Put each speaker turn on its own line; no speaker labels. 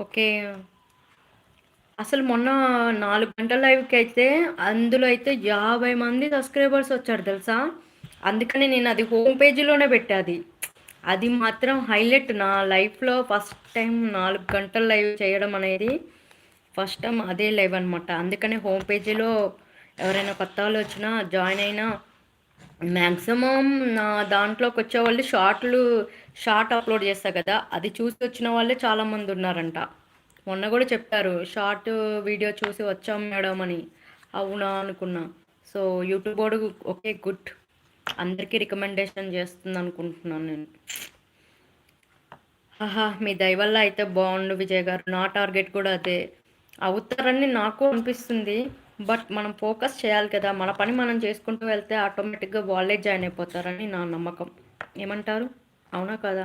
Okay. అసలు మొన్న నాలుగు గంటల లైవ్‌కి అయితే అందులో అయితే 50 మంది సబ్స్క్రైబర్స్ వచ్చారు తెలుసా? అందుకని నేను అది హోమ్ పేజీలోనే పెట్టాది అది. మాత్రం హైలైట్ నా లైఫ్‌లో ఫస్ట్ టైం నాలుగు గంటల లైవ్ చేయడం అనేది ఫస్ట్ టైమ్ అదే లైవ్ అనమాట. అందుకనే హోమ్ పేజీలో ఎవరైనా కొత్త వాళ్ళు వచ్చినా జాయిన్ అయినా మ్యాక్సిమం నా దాంట్లోకి వచ్చే వాళ్ళు షార్ట్‌లు షార్ట్ అప్‌లోడ్ చేస్తా కదా! అది చూసి వచ్చిన వాళ్ళే చాలామంది ఉన్నారంట. మొన్న కూడా చెప్పారు. షార్ట్ వీడియో చూసి వచ్చాం మేడం అని. అవునా అనుకున్నా. సో యూట్యూబ్ కూడా ఓకే. గుడ్. అందరికీ రికమెండేషన్ చేస్తుంది అనుకుంటున్నాను నేను. ఆహా! మీ దయవల్ల అయితే బాగుండు విజయ్ గారు. నా టార్గెట్ కూడా అదే. అవుతారని నాకు అనిపిస్తుంది. బట్ మనం ఫోకస్ చేయాలి కదా! మన పని మనం చేసుకుంటూ వెళ్తే ఆటోమేటిక్‌గా వాళ్ళే జాయిన్ అయిపోతారని నా నమ్మకం. ఏమంటారు? అవునా కదా